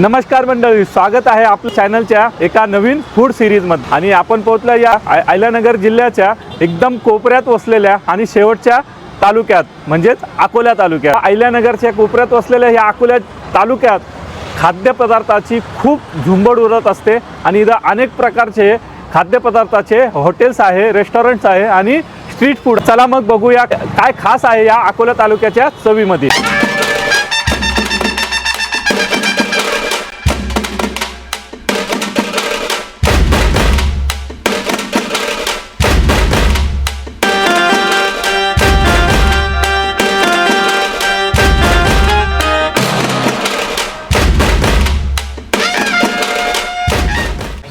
नमस्कार मंडळी स्वागत आहे आपल्या चॅनलच्या एका नवीन फूड सिरीजमध्ये. आणि आपण पोहोचलो या अहिल्यानगर जिल्ह्याच्या एकदम कोपऱ्यात वसलेल्या आणि शेवटच्या तालुक्यात म्हणजेच अकोला तालुक्यात. अहिल्यानगरच्या कोपऱ्यात वसलेल्या या अकोल्या तालुक्यात खाद्यपदार्थाची खूप झुंबड उरत असते आणि इथं अनेक प्रकारचे खाद्यपदार्थाचे हॉटेल्स आहे रेस्टॉरंट्स आहे आणि स्ट्रीट फूड चला मग बघूया काय खास आहे या अकोला तालुक्याच्या चवीमध्ये.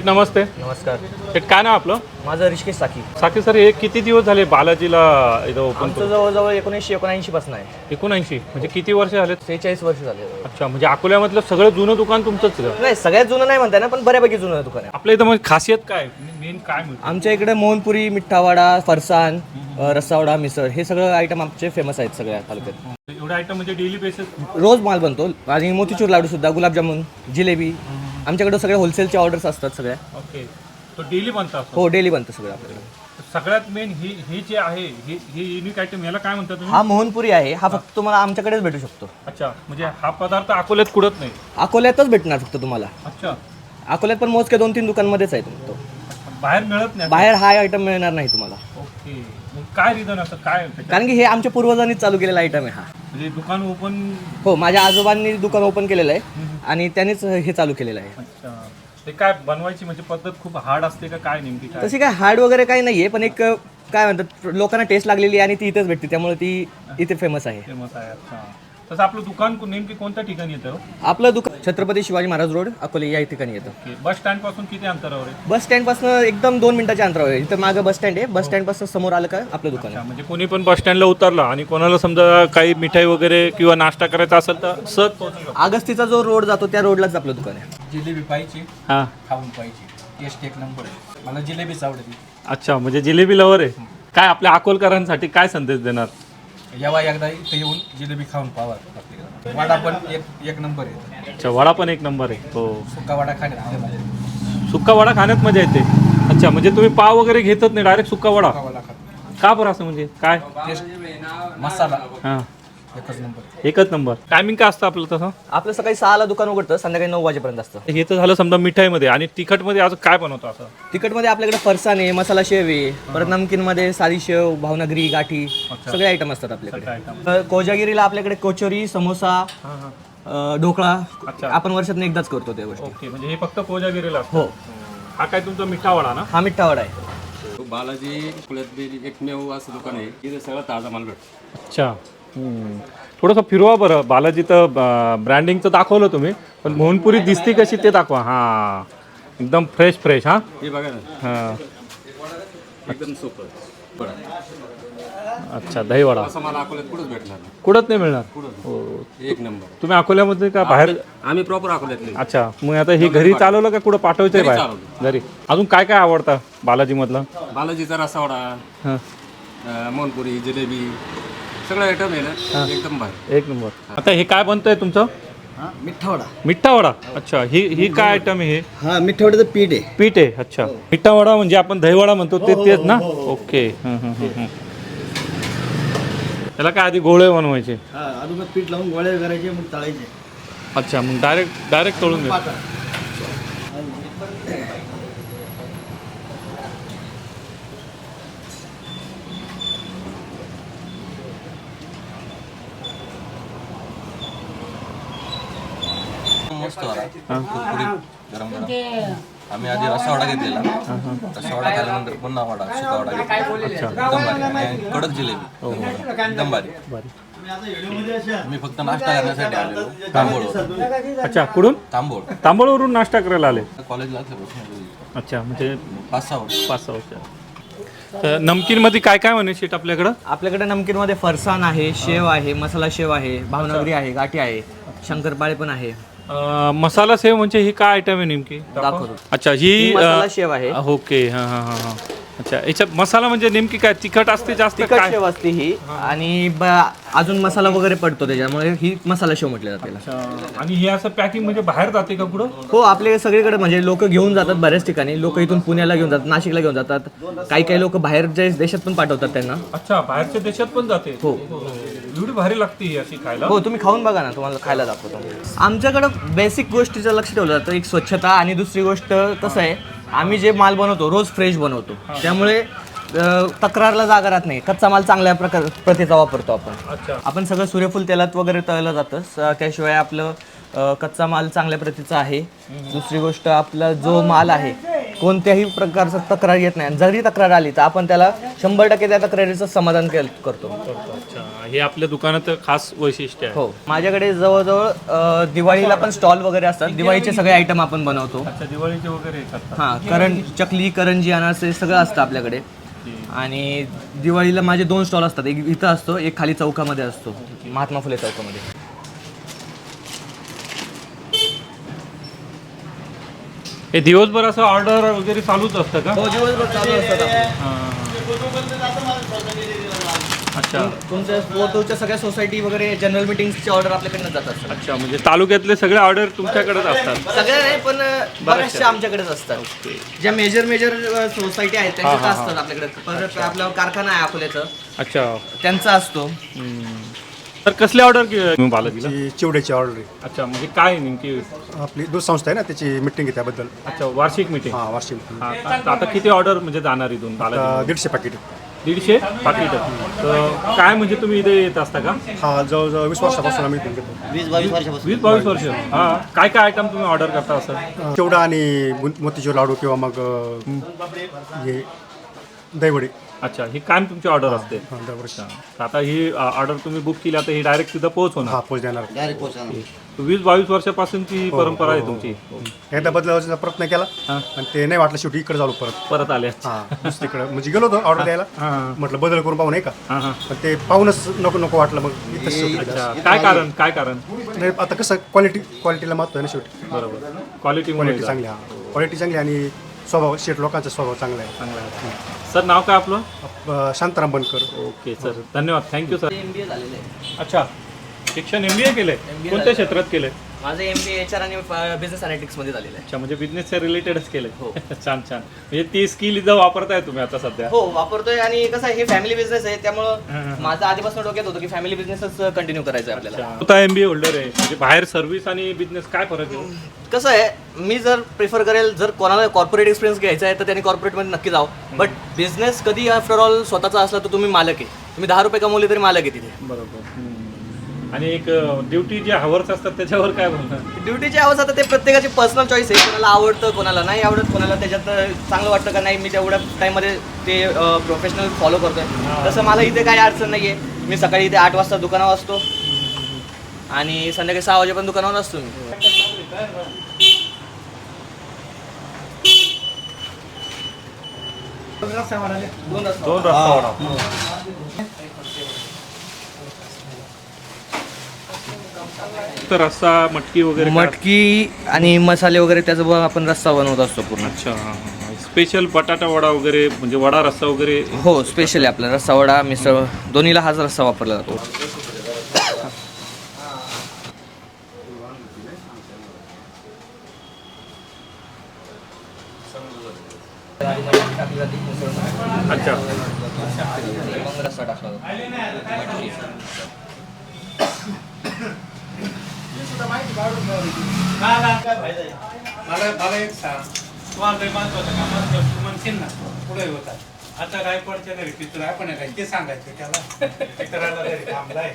शेठ नमस्ते. नमस्कार. शेठ काय नाव आपलं? माझं ऋषिकेश साकी. साकी सर हे किती दिवस झाले बालाजीला इथं ओपन आमचं जवळजवळ एकोणीसशे एकोणऐंशी पासून आहे. एकोणऐंशी. म्हणजे किती वर्ष झाले सेहेचाळीस वर्ष झाले. अच्छा म्हणजे अकोल्यामधलं सगळं जुनं दुकान तुमचंच? नाही सगळ्यात जुनं नाही म्हणताय ना पण बऱ्यापैकी जुनं दुकान आहे. आपल्या इथं म्हणजे खासियत काय? मेन काय मिळतं? आमच्या इकडे मोहनपुरी मिठ्ठावाडा फरसाण अ, रस्सावडा मिसळ हे सगळं आयटम आमचे फेमस आहेत सगळ्या तालुक्यात. एवढे आयटम म्हणजे डेली बेसिस रोज माल बनतो. आणि मोतीचूर लाडू सुद्धा गुलाबजामुन जिलेबी आमच्याकडे सगळे होलसेलच्या ऑर्डर्स असतात सगळ्या ओके तो डेली बनतात हो डेली बनतं सगळं आपल्याकडे. सगळ्यात मेन ही ही जे आहे ही ही युनिक आयटम याला काय म्हणतात तुम्ही? हा मोहनपुरी आहे. हा फक्त तुम्हाला आमच्याकडेच भेटू शकतो. अच्छा. म्हणजे हा पदार्थ अकोल्यात कुडत नाही? अकोल्यातच भेटणार फक्त तुम्हाला. अच्छा. अकोल्यात पण मोजके दोन तीन दुकानमध्येच आहे तो. बाहेर मिळत नाही? बाहेर हा आयटम मिळणार नाही तुम्हाला. ओके मग काय रिझन असं? काय त्याच्यात? कारण की हे आमच्या पूर्वजांनी चालू केलेला आयटम आहे हा. म्हणजे दुकान ओपन हो माझ्या आजोबांनी दुकान ओपन केलेलं आहे. आणि त्यांनीच हे चालू केलेलं आहे. अच्छा. ते काय बनवायची म्हणजे पद्धत खूप हार्ड असते का काय नेमकी काय? तशी काय हार्ड वगैरे काही नाहीये पण एक काय म्हणतात लोकांना टेस्ट लागलेली आहे आणि ती इथेच भेटते त्यामुळे ती इथे फेमस आहे. फेमस आहे अच्छा. तसं आपलं दुकान को- नेमकी कोणत्या ठिकाणी येतं? आपलं दुकान छत्रपती शिवाजी महाराज रोड अकोले या ठिकाणी येतं. ओके. बस स्टँडपासून किती अंतरावर आहे? बस स्टँडपासून एकदम दोन मिनिटाच्या अंतरावर आहे. इथं मागं बस स्टँड आहे. बस स्टँडपासून समोर आलं का आपलं दुकान अच्छा म्हणजे कोणी पण बस स्टँडला उतरला आणि कोणाला समजा काही मिठाई वगैरे किंवा नाश्ता करायचा असेल तर सहज पोहोचू शकतो. आहे आगस्तीचा जो रोड जातो त्या रोडलाच आपलं दुकान आहे. जिलेबी पाहिजे हां. खाऊन पाहिजे. टेस्ट एक नंबर आहे. मला जिलेबीच आवडते. अच्छा म्हणजे जिलेबी लवर आहे. काय आपल्या अकोलकरांसाठी काय संदेश देणार? यावा एकदा इथं येऊन जिलेबी खाऊन पावा. वडा पण एक एक नंबर आहे अच्छा वडा पण एक नंबर आहे. हो. सुका वडा खाण्यात सुका सुक्का वडा खाण्यात मजा येते. अच्छा म्हणजे तुम्ही पाव वगैरे घेतच नाही डायरेक्ट सुक्का वडा? वडा खातो. का बरं असं म्हणजे? काय? टेस्ट मसाला. हां. एकच नंबर. एकच नंबर. टायमिंग काय असतं आपलं तसं? आपलं सकाळी सहाला दुकान उघडतं संध्याकाळी नऊ वाजेपर्यंत असतं. हे तर झालं समजा मिठाईमध्ये. आणि तिखटमध्ये आज काय बनवतो असं? तिखटमध्ये आपल्याकडे फरसाण आहे मसाला शेव आहे परत नमकीनमध्ये साधी शेव भावनगरी गाठी सगळे आयटम असतात आपल्याकडे. अ, कोजागिरीला आपल्याकडे कोचोरी समोसा अ, ढोकळा आपण वर्षातून एकदाच करतो त्या गोष्टी. ओके म्हणजे हे फक्त कोजागिरीला असतं? हो. हा काय तुमचा मिठा वडा ना? हा मिठ्ठा वडा आहे. बालाजी कुळ्यातली एकमेव असं दुकान आहे. इथे सगळं ताजा माल भेटतो. अच्छा. थोडंसं फिरवा बरं. बालाजी तर ब्रँडिंगचं दाखवलं तुम्ही पण मोहनपुरी दिसती कशी ते दाखवा. हां. एकदम फ्रेश फ्रेश हां. हे बघा ना. हां. एकदम अच्छा दहीवडा. असं मला अकोल्यात कुठंच भेटणार नाही. कुठंच नाही मिळणार? हो. एक नंबर. तुम्ही अकोल्यामध्ये का बाहेर? आम्ही प्रॉपर अकोल्यातले. अच्छा मग आता हे घरी चालवलं का कुठं पाठवायचंय बाहेर? घरी. अजून काय काय आवडतं बालाजीमधलं? बालाजीचा रसावडा हां. अं, मोहनपुरी जिलेबी सगळं आयटम आहे ना एकदम भारी. एक नंबर. आता हे काय बनतंय तुमचं? मिठ्ठा वडा मिठा वडा अच्छा ही ही काय आयटम आहे हे? हा मिठ्ठा वड्याचं पीठ आहे. पीठ आहे अच्छा. मिठा वडा म्हणजे आपण दहीवडा म्हणतो ते तेच ना? ओके. हं, हं, हं, हं. त्याला काय आधी गोळे बनवायचे? हा अगोदर पीठ लावून गोळे करायचे मग तळायचे. अच्छा मग डायरेक्ट डायरेक्ट तळून घ्या मस्त. होता कुरकुरीत गरम गरम. आम्ही आधी रसावडा घेतलेला. रसावडा खाल्यानंतर पुन्हा वडा सुका वडा घेतला. एकदम भारी. आणि कडक जिलेबी. एकदम भारी. मी फक्त नाश्ता करण्यासाठी आलेलो. तांबोळ. अच्छा कुठून? तांबोळ. तांबळवरून नाश्ता करायला आले? कॉलेजला असल्यापासून अच्छा म्हणजे पाच सहा वर्ष. पाच सहा वर्ष. तर नमकीनमध्ये काय काय म्हणे शेट आपल्याकडं? आपल्याकडे नमकीनमध्ये फरसाण आहे शेव आहे मसाला शेव आहे भावनगरी आहे गाठी आहे शंकरपाळे पण आहे. अं, मसाला सेव म्हणजे ही काय आयटम आहे नेमकी? दाखवतो. अच्छा ही ही मसाला अं, शेव आहे. ओके हां हां हां हां. अच्छा याच्यात मसाला म्हणजे नेमकी काय तिखट असते जास्त तिखट काय? शेव असते ही. आणि ब- अजून मसाला वगैरे पडतो त्याच्यामुळे ही मसाला शेव म्हटलं जाते. याला. अच्छा. आणि हे असं पॅकिंग म्हणजे बाहेर जाते का पुढं हो आपले सगळीकडे म्हणजे लोक घेऊन जातात बऱ्याच ठिकाणी. लोक इथून पुण्याला घेऊन जातात नाशिकला घेऊन जातात. काही काही लोक बाहेरच्या देशात पण पाठवतात त्यांना. अच्छा बाहेरच्या देशात पण जाते? हो. एवढी भारी लागते ही अशी खायला. हो तुम्ही खाऊन बघा ना तुम्हाला खायला दाखवतो. आमच्याकडं बेसिक गोष्टीचं लक्ष ठेवलं जातं एक स्वच्छता आणि दुसरी गोष्ट कसं आहे आम्ही जे माल बनवतो रोज फ्रेश बनवतो. त्यामुळे अं, तक्रारला जागा राहत नाही. कच्चा माल चांगल्या प्रकार प्रतीचा वापरतो आपण. अच्छा. आपण सगळं सूर्यफूल तेलात वगैरे तळलं जातं. स- त्याशिवाय आपलं अ, कच्चा माल चांगल्या प्रतीचा आहे. दुसरी गोष्ट आपला जो माल आहे कोणत्याही प्रकारचा तक्रार येत नाही. आणि जरी तक्रार आली तर आपण त्याला शंभर टक्के त्या तक्रारीचं समाधान केल करतो. अच्छा. हे आपल्या दुकानात खास वैशिष्ट्य आहे. हो. माझ्याकडे जवळजवळ अ, दिवाळीला पण स्टॉल वगैरे असतात. दिवाळीचे सगळे आयटम आपण बनवतो. अच्छा दिवाळीचे वगैरे करतात. हां करण चकली करंजी अनारसे सगळं असतं आपल्याकडे. आणि दिवाळीला माझे दोन स्टॉल असतात. एक इथं असतो एक खाली चौकामध्ये असतो. महात्मा फुले चौकामध्ये. हे दिवसभर असं ऑर्डर वगैरे चालूच असतं का? हो दिवसभर चालू असतात आपले. अच्छा. तुमच्या फोटोच्या सगळ्या सोसायटी वगैरे जनरल मिटिंगची ऑर्डर आपल्याकडनं जातात. अच्छा म्हणजे तालुक्यातले सगळे ऑर्डर तुमच्याकडेच असतात. सगळ्या नाही पण बऱ्याचशा. आमच्याकडेच असतात. ज्या मेजर मेजर सोसायटी आहेत त्यांच्या असतात आपल्याकडे. परत आपला कारखाना आहे अकोल्याचं. अच्छा. त्यांचा असतो. तर कसले ऑर्डर ची चिवड्याची ऑर्डर आहे. अच्छा म्हणजे काय नेमकी? आपली दूध संस्था आहे ना त्याची मिटिंग आहे त्याबद्दल. अच्छा वार्षिक मिटिंग हा वार्षिक हा? तर आता किती ऑर्डर म्हणजे जाणार इथून बालाजी आता दीडशे पाकिट दीडशे पाकिट तर काय म्हणजे तुम्ही इथे येत असता का? हा जवळजवळ वीस वर्षापासून आम्ही इथून घेतो. वीस बावीस वर्षापासून. वीस बावीस वर्ष. हा काय काय आयटम तुम्ही ऑर्डर करता असं? अं, चिवडा आणि बुं- मोतीचूर लाडू किंवा मग अं, हे दहीवडे. अच्छा ही कायम तुमची ऑर्डर असते. हा, अच्छा आता ही ऑर्डर तुम्ही बुक केली आता ही डायरेक्ट तिथं पोहोच होणार. हा पोच देणार. डायरेक्ट पोहोचणार वीस बावीस वर्षापासूनची परंपरा आहे तुमची. एकदा बदलायचा प्रयत्न केला हा. आणि ते नाही वाटलं शेवटी इकडे झालो परत. परत आले. हा दुसरीकडे. म्हणजे गेलो होतो ऑर्डर द्यायला. हा. म्हटलं बदल करून पाहू नाही का? हा हा. पण ते पाहूनच नको नको वाटलं मग इथंच शेवटी. केलं. अच्छा काय कारण काय कारण? नाही आता कसं क्वालिटी क्वालिटीला महत्त्व आहे ना शेवटी. बरोबर. क्वालिटी क्वालिटी चांगली हा. क्वालिटी चांगली आणि स्वभाव शेट लोकांचा स्वभाव चांगला आहे. चांगला आहे. सर नाव काय आपलं? अं, शांताराम बनकर ओके सर. धन्यवाद. Thank you sir M B A झालेलं आहे. अच्छा. शिक्षण एम बी ए केलंय? कोणत्या क्षेत्रात केलंय? माझं एम बी एच आर आणि बिझनेस अनालिटिक्समध्ये झालेलं आहे. अच्छा म्हणजे बिझनेसच्या रिलेटेडच केलंय छान छान. म्हणजे ती स्किल इथं वापरताय तुम्ही आता सध्या? हो वापरतोय आणि कसं आहे हे फॅमिली बिझनेस आहे त्यामुळं माझं आधीपासून डोक्यात होतं की फॅमिली बिझनेसच कंटिन्यू करायचं आहे आपल्याला. स्वतः एम बी होल्डर आहे म्हणजे बाहेर सर्व्हिस आणि बिझनेस काय फरक आहे? कसं आहे मी जर प्रिफर करेल जर कोणाला कॉर्पोरेट एक्सपिरियन्स घ्यायचा आहे तर त्यांनी कॉर्पोरेटमध्ये नक्की जावं. बट बिझनेस कधी आफ्टर ऑल स्वतःचा असला तर तुम्ही मालक आहे. तुम्ही दहा रुपये कमवले तरी मालक आहे तिथे. बरोबर. आणि एक ड्युटी जे हवर्स असतात त्याच्यावर काय बोलणार? ड्युटीची आवाज आता ते प्रत्येकाची पर्सनल चॉईस आहे. कोणाला आवडतं कोणाला नाही आवडत कोणाला त्याच्यात चांगलं वाटतं का नाही मी तेवढ्या टाईममध्ये ते प्रोफेशनल फॉलो करतोय. तसं मला इथे काही अडचण नाही आहे मी सकाळी इथे आठ वाजता दुकानावर असतो. आणि संध्याकाळी सहा वाजेपर्यंत दुकानावर असतो मी. दोन रस्ता. दोन रस्ता. तर रस्सा मटकी वगैरे काय? मटकी आणि मसाले वगैरे त्याचा ब- आपण रस्सा बनवत असतो पूर्ण. अच्छा स्पेशल बटाटा वडा वगैरे म्हणजे वडा रस्सा वगैरे? हो स्पेशल आहे आपला. रस्सा वडा मिसळ दोन्हीला हाच रस्सा वापरला जातो. अच्छा. मग रस्सा टाकला जातो. मला मला एक सांग. महत्वाचं तू म्हणशील ना. पुढे होता आता रायपडच्या घरी पितूर आहे पण काय ते सांगायचं त्याला. पितराला घरी थांबलाय.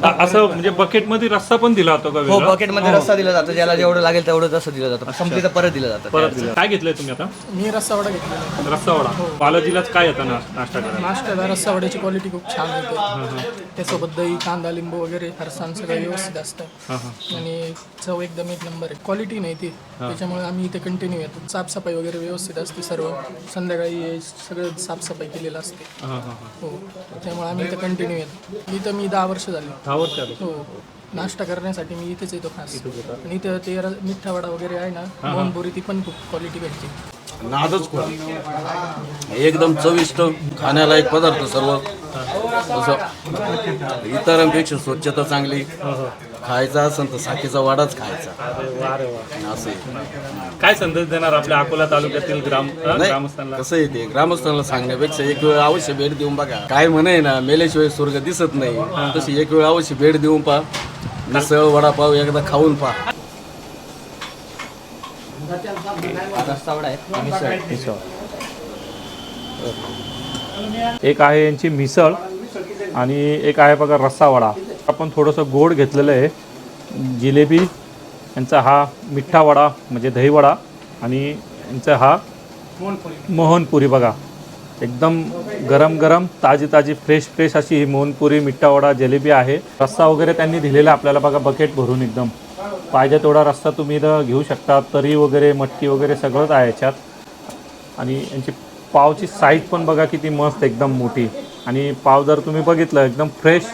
असं म्हणजे बकेटमध्ये रस्सा पण दिला होता का हो वेगळा? बकेटमध्ये रस्सा दिला जातो. ज्याला जेवढं लागेल तेवढं तसं दिलं जातं. संपली तर परत दिलं जातं. परत दिला. काय घेतलंय तुम्ही आता? मी रस्सावडा घेतलेला रस्सा वडा. बालाजीलाच काय येतं ना नाश्ता करायला? नाश्त्याला रस्सावड्याची क्वालिटी खूप छान होते त्यासोबत दही कांदा लिंबू वगैरे फरसाण सगळं व्यवस्थित असतं. आणि चव एकदम एक नंबर आहे. क्वालिटी नाही ती. त्याच्यामुळे आम्ही इथे कंटिन्यू येतो. साफसफाई वगैरे व्यवस्थित असते सर्व. संध्याकाळी हे सगळं साफसफाई केलेलं असते. हां हां हां. हो. त्यामुळे आम्ही इथं कंटिन्यू येतो. इथं मी दहा वर्ष झाली. हो. नाश्ता करण्यासाठी मी इथेच येतो खास. आणि इथं ते र- मिठा वडा वगैरे आहे ना मोहनपुरी ती पण खूप क्वालिटी भेटते. नादच खूप एकदम चविष्ट खाण्यालायक पदार्थ सर्व. असं. इतरांपेक्षा स्वच्छता चांगली. खायचा असेल तर साखीचा वाडाच खायचा. असं आहे. काय संदेश देणार आपल्या अकोला तालुक्यातील ग्राम नाही ग्रामस्थांना? कसं आहे ते? ग्रामस्थांना सांगण्यापेक्षा एक वेळ अवश्य भेट देऊन बघा. काय म्हणे ना मेल्याशिवाय स्वर्ग दिसत नाही. तशी एक वेळ अवश्य भेट देऊन पहा. मिसळ वडापाव एकदा खाऊन पहा. रस्सावडा मिसळ एक आहे यांची मिसळ आणि एक आहे बघा रस्सा वडा. आपण थोडंसं गोड घेतलेलं आहे. जिलेबी यांचा हा मिठ्ठा वडा म्हणजे दहीवडा आणि यांचा हा मोहनपुरी. बघा एकदम गरम गरम ताजी ताजी फ्रेश फ्रेश अशी ही मोहनपुरी मिठ्ठा वडा जिलेबी आहे. रस्सा वगैरे त्यांनी दिलेला आपल्याला बघा बकेट भरून एकदम. पाहिजे तेवढा रस्सा तुम्ही इथं घेऊ शकता. तरी वगैरे मटकी वगैरे सगळंच आहे याच्यात. आणि यांची पावची साईज पण बघा किती मस्त एकदम मोठी. आणि पाव जर तुम्ही बघितलं एकदम फ्रेश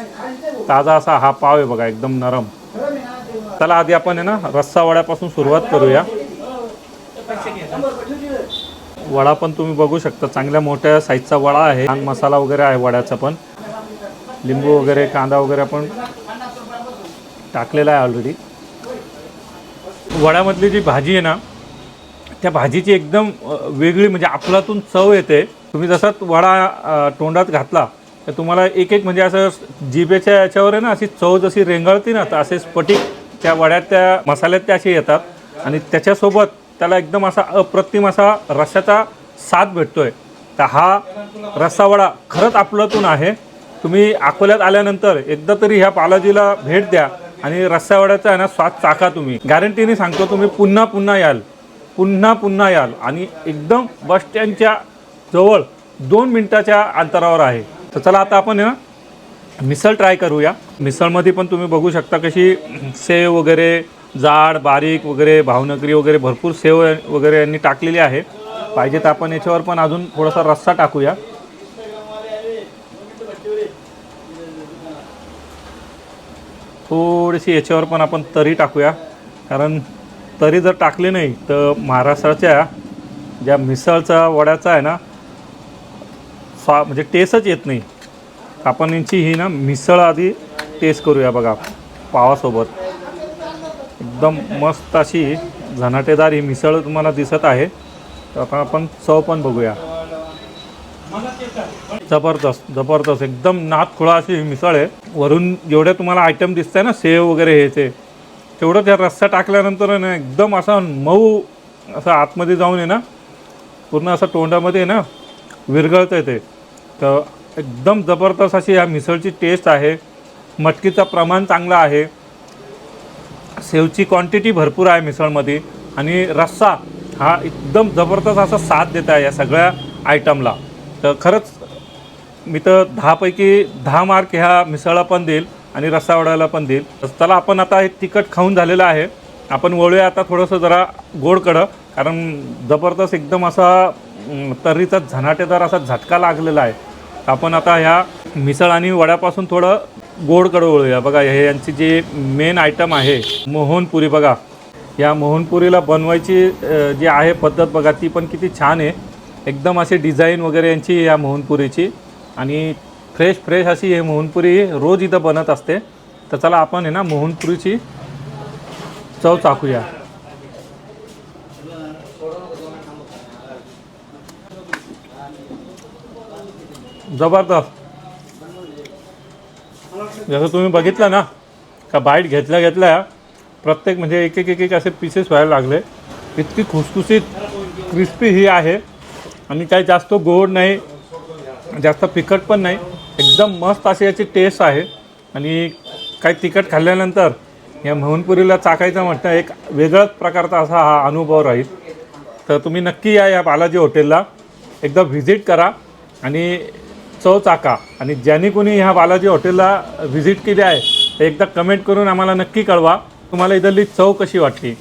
ताजा असा हा पाव आहे बघा एकदम नरम. चला आधी आपण आहे ना रस्सा वड्यापासून सुरुवात करूया. वडा पण तुम्ही बघू शकता चांगल्या मोठ्या साईजचा वडा आहे. छान मसाला वगैरे आहे वड्याचा पण. लिंबू वगैरे कांदा वगैरे आपण टाकलेला आहे ऑलरेडी वड्यामधली जी भाजी आहे ना त्या भाजीची एकदम वेगळी म्हणजे आपलातून चव येते. तुम्ही जसा वडा तोंडात घातला तर तुम्हाला एक एक म्हणजे असं जिभेच्या याच्यावर आहे ना अशी चव जशी रेंगाळती ना तर असे स्फटिक त्या वड्यात त्या मसाल्यात त्या असे येतात. आणि त्याच्यासोबत त्याला एकदम असा अप्रतिम असा रशाचा साथ भेटतोय. तर हा रस्सा वडा खरंच आपलातून आहे. तुम्ही अकोल्यात आल्यानंतर एकदा तरी ह्या बालाजीला भेट द्या आणि रस्सा वड्याचा आहे ना स्वाद चाका तुम्ही. गॅरंटीने सांगतो तुम्ही पुन्हा पुन्हा याल. पुन्हा पुन्हा याल. आणि एकदम बस स्टँडच्या जवळ दोन मिनिटाच्या अंतरावर आहे. तर चला आता आपण मिसळ ट्राय करूया. मिसळमध्ये पण तुम्ही बघू शकता कशी सेव वगैरे जाड बारीक वगैरे भावनगरी वगैरे भरपूर सेव वगैरे यांनी टाकलेली आहे. पाहिजे तर आपण याच्यावर पण अजून थोडासा रस्सा टाकूया. थोडीशी याच्यावर पण आपण तरी टाकूया. कारण तरी जर टाकली नाही तर महाराष्ट्राच्या ज्या मिसळचा वड्याचा आहे ना स्वा म्हणजे टेस्टच येत नाही. आपण यांची ही ना मिसळ आधी टेस्ट करूया बघा पावासोबत. एकदम मस्त अशी झनाटेदार ही मिसळ तुम्हाला दिसत आहे. तर आता आपण चव पण बघूया. जबरदस्त जबरदस्त. एकदम नातखुळा अशी ही मिसळ आहे. वरून जेवढे तुम्हाला आयटम दिसत आहे ना सेव वगैरे हे ते तेवढं त्या रस्सा टाकल्यानंतर आहे ना एकदम असा मऊ असं आतमध्ये जाऊन आहे ना पूर्ण असं तोंडामध्ये आहे ना विरघळतं आहे ते. तर एकदम जबरदस्त अशी या मिसळची टेस्ट आहे. मटकीचं प्रमाण चांगलं आहे. सेवची क्वांटिटी भरपूर आहे मिसळमध्ये. आणि रस्सा हा एकदम जबरदस्त असा साथ देत आहे या सगळ्या आयटमला तर खरंच मी तर दहापैकी दहा मार्क ह्या मिसळला पण देईल आणि रस्सा वडायला पण देईल. तर आपण आता हे तिखट खाऊन झालेलं आहे. आपण वळूया आता थोडंसं जरा गोडकडं कारण जबरदस्त एकदम असा तर्रीचा झनाटेदार असा झटका लागलेला आहे. आपण आता ह्या मिसळ आणि वड्यापासून थोडं गोड कडवळूया. बघा हे यांची जी मेन आयटम आहे मोहनपुरी. बघा या मोहनपुरीला बनवायची जी आहे पद्धत बघा ती पण किती छान आहे. एकदम अशी डिझाईन वगैरे यांची या मोहनपुरीची. आणि फ्रेश फ्रेश अशी हे मोहनपुरी रोज इथं बनत असते. तर चला आपण आहे ना मोहनपुरीची चव चाखूया. जबरदस्त. जसं तुम्ही बघितलं ना का बाईट घेतल्या घेतल्या प्रत्येक म्हणजे एक एक एक एक असे पीसेस व्हायला लागले. इतकी खुसखुशीत क्रिस्पी ही आहे. आणि काही जास्त गोड नाही जास्त फिकट पण नाही. एकदम मस्त अशी याची टेस्ट आहे. आणि काही तिखट खाल्ल्यानंतर या मोहनपुरीला चाकायचं म्हटलं एक वेगळ्याच प्रकारचा असा हा अनुभव राहील. तर तुम्ही नक्की या या बालाजी हॉटेलला एकदा व्हिजिट करा. आणि चव चाका आणि ज्यांनी कोणी ह्या बालाजी हॉटेलला व्हिजिट केली आहे ते एकदा कमेंट करून आम्हाला नक्की कळवा. तुम्हाला इथली चव कशी वाटली?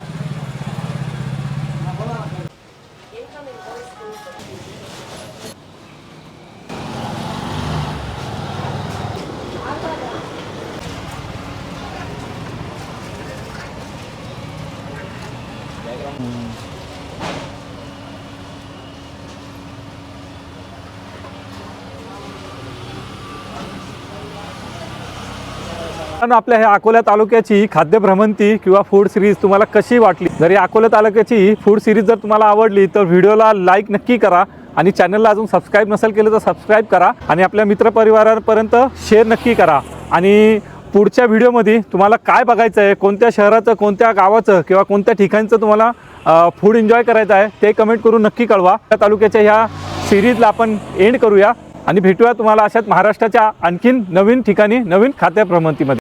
कारण आपल्या ह्या अकोला तालुक्याची खाद्य भ्रमंती किंवा फूड सिरीज तुम्हाला कशी वाटली? जर या अकोला तालुक्याची फूड सिरीज जर तुम्हाला आवडली तर व्हिडिओला लाईक नक्की करा आणि चॅनलला अजून सबस्क्राईब नसेल केलं तर सबस्क्राईब करा आणि आपल्या मित्रपरिवारापर्यंत शेअर नक्की करा. आणि पुढच्या व्हिडिओमध्ये तुम्हाला काय बघायचं आहे कोणत्या शहराचं कोणत्या गावाचं किंवा कोणत्या ठिकाणचं तुम्हाला फूड एन्जॉय करायचं आहे ते कमेंट करून नक्की कळवा. त्या तालुक्याच्या ह्या सिरीजला आपण एंड करूया. आणि भेटूया तुम्हाला अशाच महाराष्ट्राच्या आणखीन नवीन ठिकाणी नवीन खाद्य भ्रमंतीमध्ये.